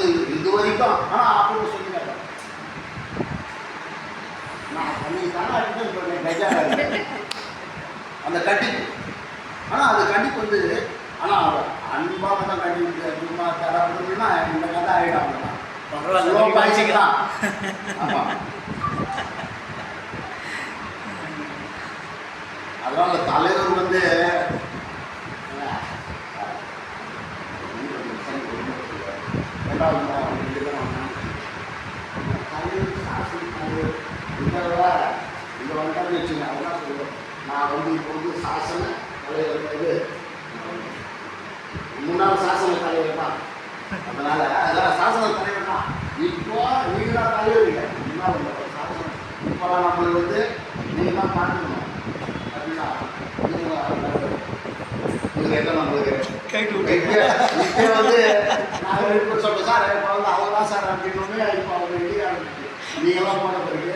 யுத்தம் ஆனால் அப்போ சொல்லி கேட்டேன் நான் அன்னைக்கு தானே அடிக்கணும் சொன்னேன் கஜா அந்த கட்டிப்பு ஆனால் அந்த கண்டிப்பு வந்து ஆனால் அன்பாக தான் கண்டிப்பு சும்மா தர அப்படின்னா இந்த கதை ஆகிடும் பரவாயில்ல ஆமாம் அதனால தலைவர் வந்து இங்க வந்தாருன்னு வச்சுங்க அதான் சொல்லுவேன் நான் வந்து இப்போ வந்து சாசன தலைவர் இது முன்னாள் சாசன தலைவர் தான் அதனால் அதான் சாசன தலைவர் தான் இப்போ நீங்க தான் தலைவர் இல்லை முன்னாள் உள்ள இப்போலாம் நம்மளுக்கு வந்து நீங்க தான் பார்க்கணும் நீங்களாம் போன பிறகு